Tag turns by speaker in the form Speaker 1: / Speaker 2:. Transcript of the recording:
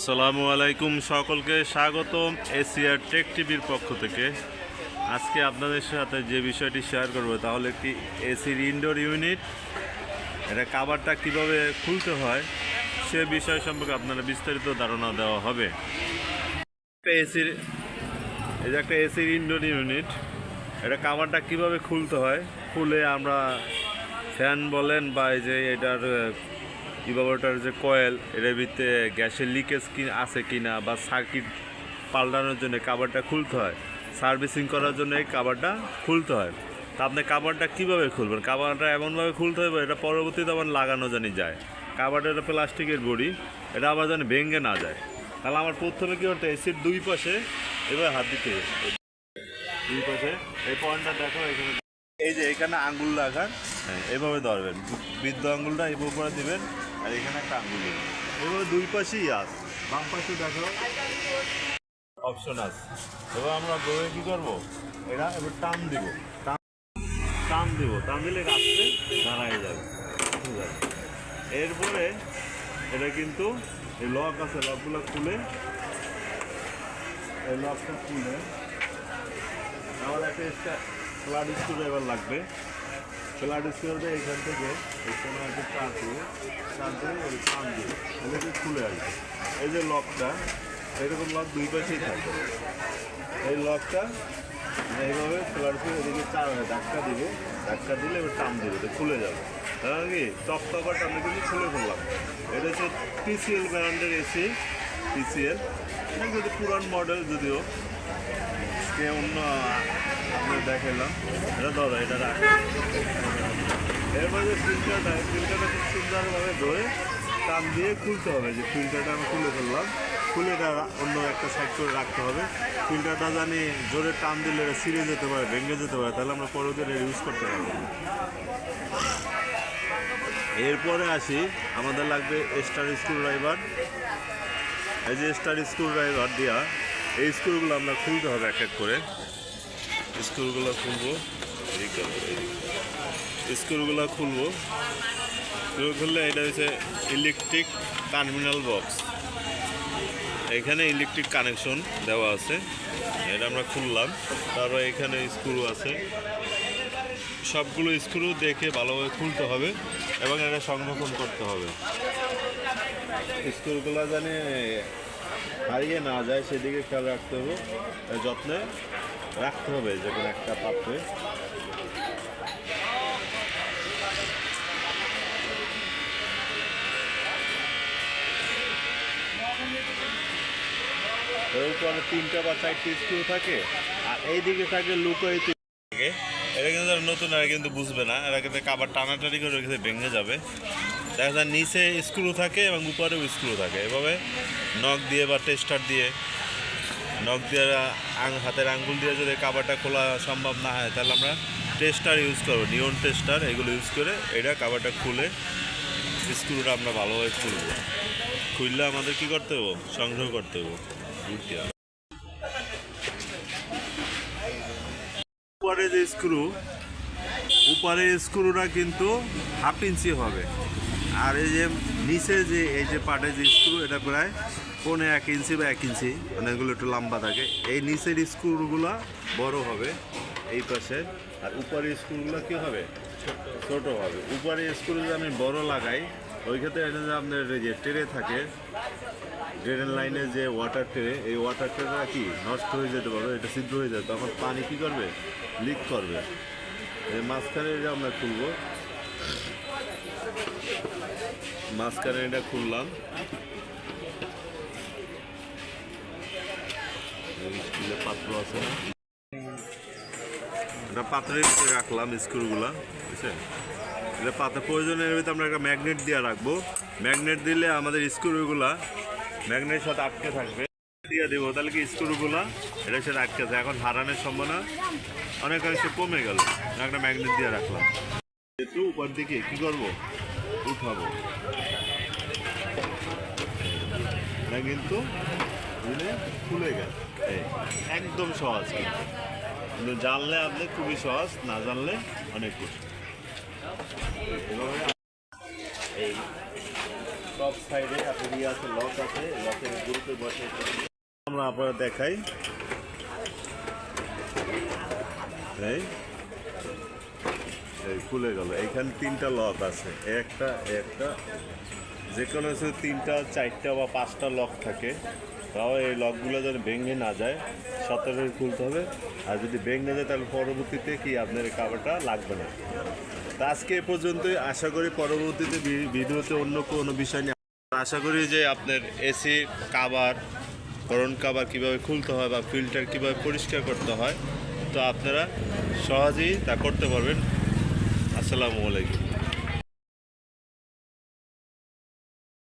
Speaker 1: আসসালামু আলাইকুম সকলকে, স্বাগতম এশিয়ার টেক টিভির পক্ষ থেকে। আজকে আপনাদের সাথে যে বিষয়টি শেয়ার করব তাহলে একটি এসির ইনডোর ইউনিট এটা কাভারটা কীভাবে খুলতে হয়, সে বিষয় সম্পর্কে আপনারা বিস্তারিত ধারণা দেওয়া হবে। একটা এসির, এই যে একটা এসির ইনডোর ইউনিট এটা কাভারটা কীভাবে খুলতে হয়? খুলে আমরা ফ্যান বলেন বা এই যে এটার ইভাবোটার যে কয়েল, এটার ভিতরে গ্যাসের লিকেজ কি আছে কিনা বা সার্কিট পাল্টানোর জন্য কাভারটা খুলতে হয়। সার্ভিসিং করার জন্য এই কাভারটা খুলতে হয়। তা আপনি কাভারটা কীভাবে খুলবেন? কাভারটা এমনভাবে খুলতে হবে, এটা পরবর্তীতে আবার লাগানো জানি যায়। কাভারটা এটা প্লাস্টিকের বড়ি, এটা আবার যেন ভেঙে না যায়। তাহলে আমার প্রথমে কী করতে এসির দুই পাশে এবার হাত দিতে। দুই পাশে, এই পয়েন্টটা দেখো এখানে। এই যে এখানে আঙ্গুল রাখার হ্যাঁ এভাবে ধরবেন। বৃদ্ধ আঙ্গুলটা এই উপরে দেবেন, আর এখানে একটা আঙ্গুল দিবেন। এভাবে দুই পাশেই আস। বাম পাশে দেখো। অপশন আছে। এবার আমরা দৌড়ে কী করব? এটা এবার টান দিব। টান টান দিব। টান দিলে আসতে দাঁড়ায় যাবে। ঠিক আছে। এরপরে এটা কিন্তু এই লক আছে, লকগুলো খুলে এই লকটা খুলে আমার একটা ফ্লাড স্ক্রু ড্রাইভার লাগবে। ফ্লাড স্ক্রু দিয়ে এখান থেকে এই কোনো একটা চার দিয়ে চার দিয়ে ওই টান দিয়ে এটাকে খুলে আসবে এই যে লকটা, এরকম লক দুই পাশেই থাকবে এই লকটা, এইভাবে ফ্লাড স্ক্রু এদিকে চার ধাক্কা দিবে, ধাক্কা দিলে এবার টান দিবে খুলে যাবে। তাহলে কি, টপ টপারটা আমি কিন্তু খুলে ফেললাম। এটা হচ্ছে টিসিএল ব্র্যান্ডের এসি, টিসিএল। কিন্তু পুরান মডেল যদিও, কে অন্য আপনার দেখালাম এটা ধরো, এটা রাখ। এরপরে যে ফিল্টারটা ফিল্টারটা খুব সুন্দরভাবে ধরে টান দিয়ে খুলতে হবে, যে ফিল্টারটা আমি খুলে ফেললাম। খুলে অন্য একটা সাইড করে রাখতে হবে। ফিল্টারটা জানি জোরে টান দিলে এটা ছিঁড়ে যেতে পারে, ভেঙে যেতে পারে, তাহলে আমরা পরবর্তীতে ইউজ করতে পারব। এরপরে আসি, আমাদের লাগবে স্টার স্ক্রু ড্রাইভার এই যে স্টার স্ক্রু ড্রাইভার দিয়া। এই স্ক্রুগুলো আমরা খুলতে হবে এক এক করে। স্ক্রুগুলো খুলবো। স্ক্রুগুলো খুলবো। খুললে এটা হচ্ছে ইলেকট্রিক টার্মিনাল বক্স। এখানে ইলেকট্রিক কানেকশন দেওয়া আছে। এটা আমরা খুললাম। তারপর এখানে স্ক্রু আছে। সবগুলো স্ক্রু দেখে ভালোভাবে খুলতে হবে এবং এটা সংরক্ষণ করতে হবে। স্ক্রুগুলো জানে হারিয়ে না যায়, সেদিকে খেয়াল রাখতে হবে। যত্নে রাখতে হবে যে কোনো একটা পাত্রে। তিনটা বা চারটি স্ক্রু থাকে, আর এইদিকে থাকে লুকোয়িত থাকে এটা কিন্তু যারা নতুন, এরা কিন্তু বুঝবে না। এরা কিন্তু কাবার টানাটানি করে রেখে ভেঙে যাবে। দেখা যায় নিচে স্ক্রু থাকে এবং উপরেও স্ক্রু থাকে। এভাবে নখ দিয়ে বা টেস্টার দিয়ে নখ দিয়ে হাতের আঙ্গুল দিয়ে যদি কাবারটা খোলা সম্ভব না হয়, তাহলে আমরা টেস্টার ইউজ করব। নিয়ন টেস্টার এগুলো ইউজ করে এটা কাবারটা খুলে স্ক্রুটা আমরা ভালোভাবে খুলবো। খুললে আমাদের কি করতে হব? সংগ্রহ করতে হব। উপরে যে স্ক্রু উপরে স্ক্রুটা কিন্তু হাফ ইঞ্চি হবে। আর এই যে নিচে যে, এই যে পাটে যে স্ক্রু এটা প্রায় পৌনে এক ইঞ্চি বা এক ইঞ্চি মানে এগুলো একটু লম্বা থাকে। এই নিচের স্ক্রুগুলো বড় হবে এই পাশে। আর উপরের স্ক্রুগুলো কি হবে? ছোট হবে। উপরে স্ক্রু যদি আমি বড় লাগাই, ওই ক্ষেত্রে এটা যে আপনার যে ট্রে থাকে ড্রেন লাইনে যে ওয়াটার ট্রে এই ওয়াটার ট্রেটা কি? নষ্ট হয়ে যেতে পারে এটা ছিদ্র হয়ে যায় তখন পানি কী করবে? লিক করবে। এই মাঝখানে এটা আমরা খুলবো। মাঝখানে এটা খুললাম। পাত্র আছে। এটা পাত্রে রাখলাম স্ক্রুগুলা, বুঝছেন? এটা পাত্র প্রয়োজনের ভিতরে আমরা একটা ম্যাগনেট দিয়ে রাখব। ম্যাগনেট দিলে আমাদের স্ক্রুগুলা ম্যাগনেটের সাথে আটকে থাকবে। দিয়ে দেবো, তাহলে কি স্ক্রুগুলা এটার সাথে আটকে থাকে এখন হারানোর সম্ভাবনা অনেকাংশে কমে গেল। একটা ম্যাগনেট দিয়ে রাখলাম। একটু উপর দিকে কি করব? উঠাবো। কিন্তু দিলে খুলে গেল। একদম সহজ কিন্তু। জানলে আপনি খুবই সহজ, না জানলে অনেক এভাবে এই সাইডে আপনার ইয়ে আছে লক আছে লকের গ্রুপে বসে। আমরা আপনারা দেখাই। এই এই খুলে গেল। এখানে তিনটা লক আছে। একটা একটা, যে কোনো তিনটা, চারটা বা পাঁচটা লক থাকে। তাও এই লকগুলো যেন ভেঙে না যায় সতর্ক খুলতে হবে। আর যদি ভেঙে যায়, তাহলে পরবর্তীতে কি আপনার এই কাবারটা লাগবে না। তা আজকে এ পর্যন্তই। আশা করি পরবর্তীতে ভিডিওতে অন্য কোনো বিষয় নিয়ে আশা করি যে আপনার এসি কাবার করণ কাবার কীভাবে খুলতে হয় বা ফিল্টার কীভাবে পরিষ্কার করতে হয় তো আপনারা সহজেই তা করতে পারবেন। আসসালামু আলাইকুম।